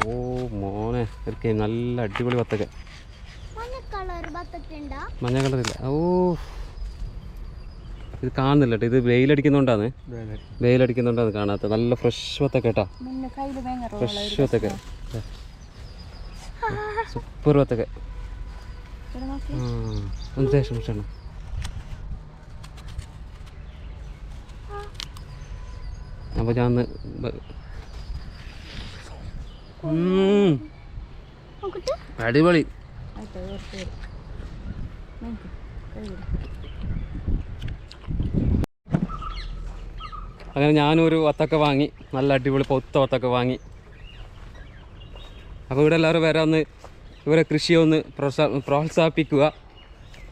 ഓ മോനെ. ഇതൊക്കെ നല്ല അടിപൊളി വത്തക്ക മഞ്ഞ കളർ ബത്തക്കുണ്ടോ മഞ്ഞ കളറില്ല ഓ. ഇത് കാണുന്നില്ല കേട്ടോ. ഇത് വെയിലടിക്കുന്നോണ്ടാന്ന് വെയിലടിക്കുന്നോണ്ടാന്ന് കാണാത്ത നല്ല ഫ്രഷ് വത്തക്ക കേട്ടാ. ഫ്രഷ് വത്തക്ക സൂപ്പർ വത്തക്ക ഒന്ന് ശേഷം ശേഷം അപ്പോൾ ഞാൻ അടിപൊളി. അങ്ങനെ ഞാനൊരു വത്തൊക്കെ വാങ്ങി. നല്ല അടിപൊളി പൊത്ത വത്തൊക്കെ വാങ്ങി. അപ്പോൾ ഇവിടെ എല്ലാവരും വരാൻ ഒന്ന് ഇവരെ കൃഷിയെ ഒന്ന് പ്രോത്സാ പ്രോത്സാഹിപ്പിക്കുക.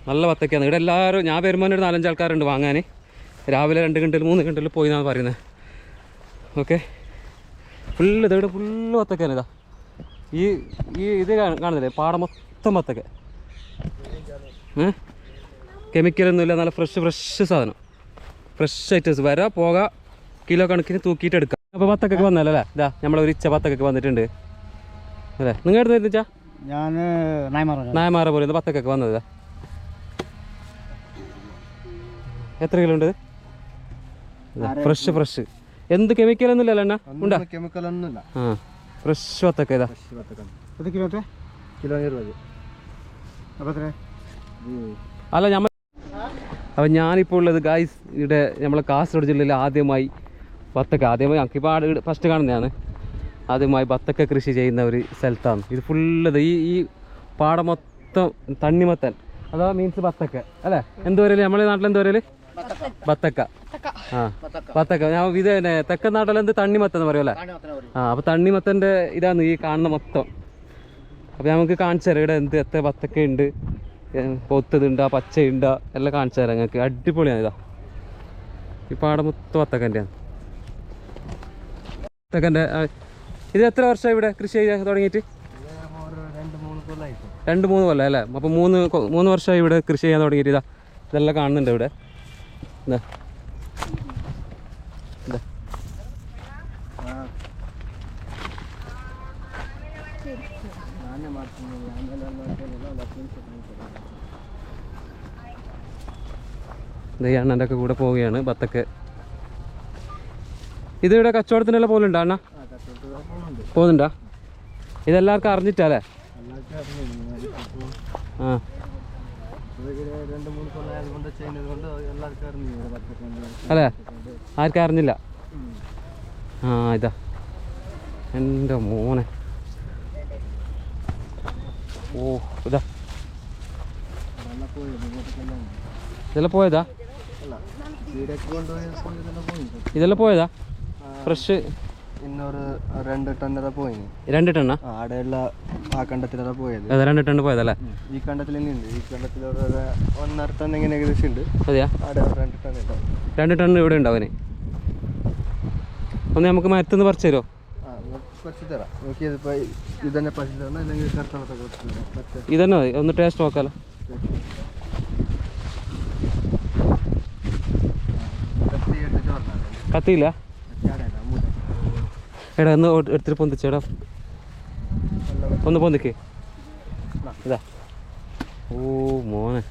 നല്ല വത്തക്കയാണ്. ഇവിടെ എല്ലാവരും ഞാൻ വരുമ്പോൾ ഒരു നാലഞ്ച് ആൾക്കാരുണ്ട് വാങ്ങാൻ രാവിലെ രണ്ട് ഗണ്ടിൽ മൂന്ന് ഗണ്ടിൽ പോയി എന്നാണ് പറയുന്നത് ഓക്കെ? ഫുള്ള് ഇതവിടെ ഫുള്ള് വത്തക്കയാണ് ഇതാ. ഈ ഈ ഇത് കാണുന്നില്ലേ? പാടം മൊത്തം വത്തക്ക. കെമിക്കലൊന്നുമില്ല നല്ല ഫ്രഷ് ഫ്രഷ് സാധനം. ഫ്രഷ് ഐറ്റംസ് വരാ പോക. കിലോ കണക്കിന് തൂക്കിയിട്ട് എടുക്കാം. അപ്പോൾ പത്തൊക്കെ വന്നല്ലോ? അല്ലേ? ഇതാ നമ്മളെ ഒരു ഇച്ച പത്തൊക്കെ വന്നിട്ടുണ്ട്. അല്ലേ? നിങ്ങൾ എടുത്ത് വരുന്നിച്ചാ ഞാൻ നായ്മാറ പോലെ പത്തൊക്കെ വന്നത് ഇതാ. എത്ര കിലോ ഉണ്ട് ഫ്രഷ് ഫ്രഷ് എന്ത് കെമിക്കൽ ഒന്നും ഇല്ലല്ലോ ഉണ്ടോ? കെമിക്കൽ ഒന്നുമില്ല. ഫ്രഷ് വത്തക്ക അല്ല ഞമ്മ അപ്പൊ ഞാനിപ്പോ ഉള്ളത് ഗായ്സ് ഇവിടെ നമ്മളെ കാസർഗോഡ് ജില്ലയിൽ ആദ്യമായി വത്തക്ക. ആദ്യമായി ഞങ്ങൾക്ക് ഇപ്പൊ ഫസ്റ്റ് കാണുന്നതാണ്. ആദ്യമായി വത്തക്ക കൃഷി ചെയ്യുന്ന ഒരു സ്ഥലത്താണ്. ഇത് ഫുള്ളത് ഈ ഈ പാടം മൊത്തം തണ്ണിമത്തൻ. അതോ മീൻസ് വത്തക്ക. അല്ലേ? എന്തോരൽ നമ്മളെ നാട്ടിൽ എന്തോരൽ ബത്തക്ക. ആ. ബത്തക്ക. ഞാൻ ഇത് തന്നെ തെക്കൻ നാട്ടിലെ എന്ത് തണ്ണിമത്തൻ എന്ന് പറയുമല്ലേ ആ അപ്പോൾ തണ്ണിമത്തന്റെ ഇതാണ് ഈ കാണുന്ന മൊത്തം. അപ്പോൾ നമുക്ക് കാണിച്ചു തരാം. ഇവിടെ എന്ത് എത്ര ബത്തക്ക ഉണ്ട് പൊത്തതുണ്ടാ പച്ചയുണ്ടാ എല്ലാം കാണിച്ചു തരാം ഞങ്ങൾക്ക് അടിപൊളിയാണ് ഇതാ. ഈ പാടം മൊത്തം ബത്തക്കന്റെയാണ്. ബത്തക്കന്റെ ഇത് എത്ര വർഷമായി ഇവിടെ കൃഷി ചെയ്യാൻ തുടങ്ങിയിട്ട്? രണ്ട് മൂന്ന് കൊല്ലം അല്ലേ? അപ്പോൾ മൂന്ന് മൂന്ന് വർഷമായി ഇവിടെ കൃഷി ചെയ്യാൻ തുടങ്ങിയിട്ട് ഇതാ. ഇതെല്ലാം കാണുന്നുണ്ട് ഇവിടെ. ഈ അണ്ണന്റെ ഒക്കെ കൂടെ പോവുകയാണ് ബത്തക്ക്. ഇതിവിടെ കച്ചവടത്തിനെല്ലാം പോലുണ്ടോ അണ്ണ? പോകുന്നുണ്ടോ? ഇതെല്ലാവർക്കും അറിഞ്ഞിട്ടല്ലേ ആ. അല്ലേ? ആർക്കും അറിഞ്ഞില്ല? ആ ഇതാ. എന്റെ മോനെ. ഓ ഇതാ. ഇതെല്ലാം പോയതാ? ഇതെല്ലാം പോയതാ? ഫ്രഷ്? ഇന്നൊരു രണ്ട് ടണ്ണ പോയി. രണ്ട് ടണ്ണ ആടെയുള്ള ആ കണ്ടത്തിലൂടെ പോയത്. അതെ രണ്ട് ടണ്ണ് പോയതല്ലേ? ഈ കണ്ടത്തിൽ ഉണ്ട് ഈ കണ്ടത്തിലൂടെ ഒന്നര ടൺ ഇങ്ങനെ ഏകദേശം ഉണ്ട്. അതെയാ? അവിടെ രണ്ട് ടൺ ഉണ്ടാവും രണ്ട് ടൺ ഇവിടെ ഉണ്ടാവനെ ഒന്ന് നമുക്ക് മരത്തുനിന്ന് പറിച്ചു തരുമോ ഇതന്നെ മതി. ഒന്ന് ടേസ്റ്റ് നോക്കാലോ. കത്തി കത്തിയില്ല? എടാ ഒന്ന് എടുത്തിട്ട് പൊന്തിച്ചേടാ. ഒന്ന് പോ നിക്ക്. ഇതാ. ഓ മോനെ.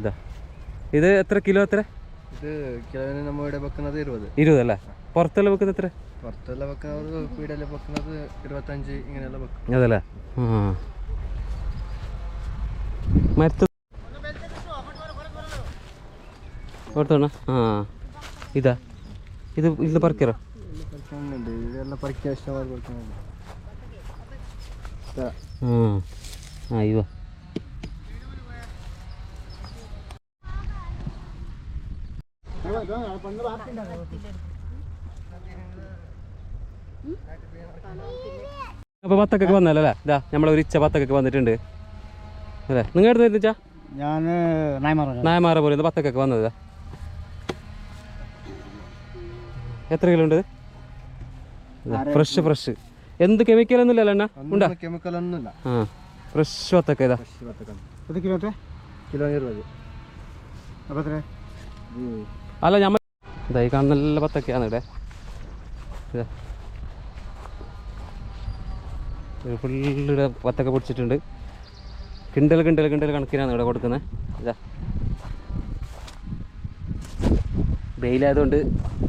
ഇതാ. ഇത് എത്ര കിലോ എത്ര? ഇത് കിലോന് നമ്മ ഇവിടെ വെക്കുന്നത് ഇരുപത്. ഇരുപതല്ലേ പുറത്തെല്ലാം വെക്കുന്നത് എത്ര? പുറത്തെല്ലാം വെക്കുന്നത് വീടെല്ലാം വെക്കുന്നത് ഇരുപത്തഞ്ച് ഇങ്ങനെയെല്ലാം വെക്കും. അതല്ലേ? മരത്ത് ഓർത്തോണ ആ. ഇതാ. ഇത് ഇത് പറിക്കറോ? പറിക്കുന്നുണ്ട് ഇതെല്ലാം പറിക്കാൻ ഇഷ്ടമായി പറിക്കുന്നുണ്ട് ആ അപ്പോൾ പത്തൊക്കെ വന്നല്ലോ അല്ലേ? ഇതാ നമ്മളെ ഒരു ഇച്ച പത്തൊക്കെ വന്നിട്ടുണ്ട്. അല്ലേ? നിങ്ങൾ എടുത്ത് വരുന്ന ഞാൻ നായ്മാറ പോലെ പത്തൊക്കെ വന്നത് എത്ര കിലോ ഉണ്ട് ഫ്രഷ് ഫ്രഷ്. എന്ത് കെമിക്കൽ ഒന്നും കെമിക്കൽ ഒന്നുമില്ല. ഫ്രഷ് വത്തക്ക അല്ല ഞാൻ ഇതായി നല്ല വത്തക്കയാണ് ഇവിടെ. ഫുള്ളിവിടെ വത്തക്ക പൊടിച്ചിട്ടുണ്ട്. കിണ്ടൽ കിണ്ടൽ കിണ്ടൽ കണക്കിനാണ് ഇവിടെ കൊടുക്കുന്നത്. ഇതാ. വെയിലായതുകൊണ്ട്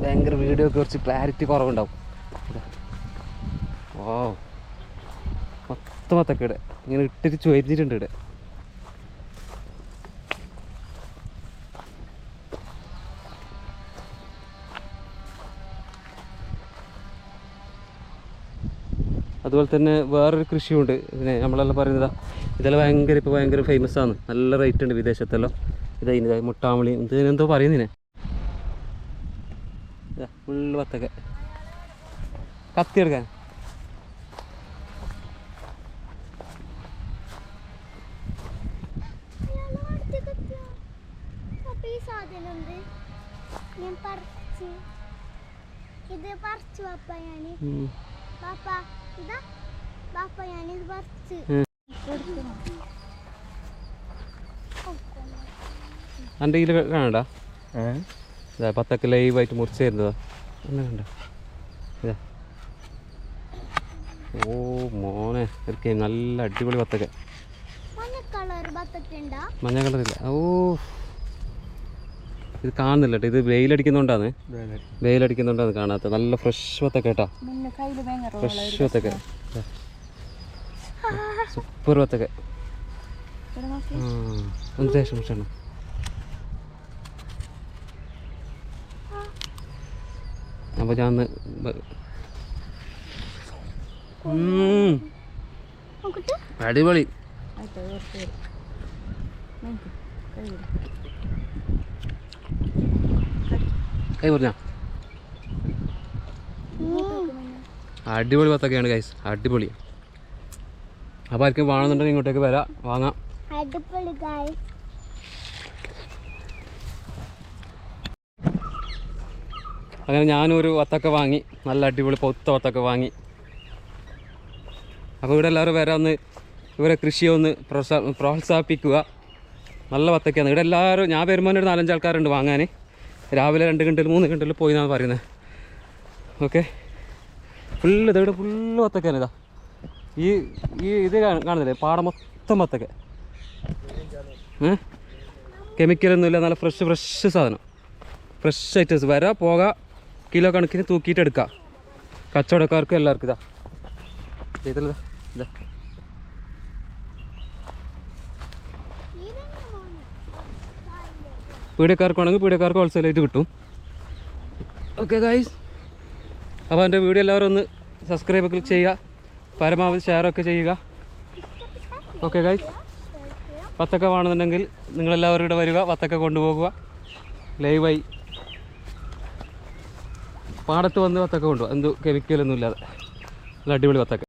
ഭയങ്കര വീഡിയോ ഒക്കെ കുറച്ച് ക്ലാരിറ്റി കുറവുണ്ടാവും. ഓ മൊത്തം വത്തക്ക ഇവിടെ. ഇങ്ങനെ ഇട്ടിട്ട് ചൊരിഞ്ഞിട്ടുണ്ട് ഇവിടെ. അതുപോലെ തന്നെ വേറൊരു കൃഷിയുണ്ട്. പിന്നെ നമ്മളെല്ലാം പറയുന്നതാ. ഇതെല്ലാം ഭയങ്കര ഇപ്പോൾ ഭയങ്കര ഫേമസ് ആണ്. നല്ല റേറ്റ് ഉണ്ട് വിദേശത്തെല്ലാം. ഇതാ മുട്ടാമളി. എന്തോ പറയുന്നതിനെ ഫുള്ള് വത്തക്ക കത്തി എടുക്കാൻ അപ്പൊ ഈ സാധനം ഉണ്ട് ഞാൻ പറിച്ച്. ഇത് പറിച്ചു പാപ്പ ഞാൻ പാപ്പ ഇതാ. പാപ്പ ഞാനിത് പറിച്ച്. എന്റെ കയ്യിൽ കാണണ്ടാ? ഇതാ പത്തൊക്കെ ലൈവായിട്ട് മുറിച്ച് തരുന്നതാ. ഒന്ന് കണ്ട? ഇതാ. ഓ മോനെ. ഇതൊക്കെ നല്ല അടിപൊളി പത്തൊക്കെ. മഞ്ഞ കളർ ഇല്ല മഞ്ഞ കളറില്ല. ഓ. ഇത് കാണുന്നില്ല കേട്ടോ. ഇത് വെയിലടിക്കുന്നോണ്ടാണ്. വെയിലടിക്കുന്നോണ്ടാണ് കാണാത്ത നല്ല ഫ്രഷ് വത്തക്ക കേട്ടോ. ഫ്രഷ് വത്തക്ക സൂപ്പർ വത്തക്ക ഒന്ന് ശേഷം അപ്പോൾ ഞാൻ അടിപൊളി കുറച്ച് പേര് നോക്കി കയ്യിൽ കൈ പറഞ്ഞ. അടിപൊളി പത്തൊക്കെയാണ് ഗൈസ് അടിപൊളി. അപ്പോൾ ആർക്കും വേണമെന്നുണ്ടെങ്കിൽ ഇങ്ങോട്ടേക്ക് വരാം. വാങ്ങാം. അടിപൊളി ഗായ് അങ്ങനെ ഞാനും ഒരു വത്തൊക്കെ വാങ്ങി. നല്ല അടിപൊളി പൊത്ത വത്തൊക്കെ വാങ്ങി. അപ്പോൾ ഇവിടെ എല്ലാവരും വരാൻ ഒന്ന് ഇവരെ കൃഷിയെ ഒന്ന് പ്രോത്സാ പ്രോത്സാഹിപ്പിക്കുക. നല്ല വത്തക്കയാണ്. ഇവിടെ എല്ലാവരും ഞാൻ വരുമ്പോൾ ഒരു നാലഞ്ച് ആൾക്കാരുണ്ട് വാങ്ങാൻ രാവിലെ രണ്ട് ഗണ്ടിൽ മൂന്ന് ഗണ്ടിൽ പോയി എന്നാണ് പറയുന്നത് ഓക്കെ. ഫുള്ള് ഇതവിടെ ഫുള്ള് വത്തക്കാണ് ഇതാ. ഈ ഈ ഇത് കാണ- കാണുന്നില്ലേ? പാടം മൊത്തം വത്തക്ക. ഏ? കെമിക്കലൊന്നുമില്ല നല്ല ഫ്രഷ് ഫ്രഷ് സാധനം. ഫ്രഷ് ഐറ്റംസ് വരാ പോക കിലോ കണക്കിന് തൂക്കിയിട്ട് എടുക്കാം. കച്ചവടക്കാർക്കും എല്ലാവർക്കും ഇതാ. ഇതില്ല ഇതാ. പീടിയക്കാർക്കാണെങ്കിൽ പീഡിയക്കാർക്ക് ഹോൾസെയിലായിട്ട് കിട്ടും. ഓക്കെ ഗൈസ് അപ്പോൾ എന്റെ വീഡിയോ എല്ലാവരും ഒന്ന് സബ്സ്ക്രൈബ് ക്ലിക്ക് ചെയ്യുക. പരമാവധി ഷെയറൊക്കെ ചെയ്യുക. ഓക്കെ ഗൈസ് വത്തക്ക വേണമെന്നുണ്ടെങ്കിൽ നിങ്ങളെല്ലാവരും ഇവിടെ വരിക. വത്തക്ക കൊണ്ടുപോകുക. ലൈവായി പാടത്ത് വന്ന് വത്തക്ക കൊണ്ടുപോകുക. എന്ത് കെമിക്കലൊന്നും ഇല്ലാതെ. നല്ല അടിപൊളി വത്തക്ക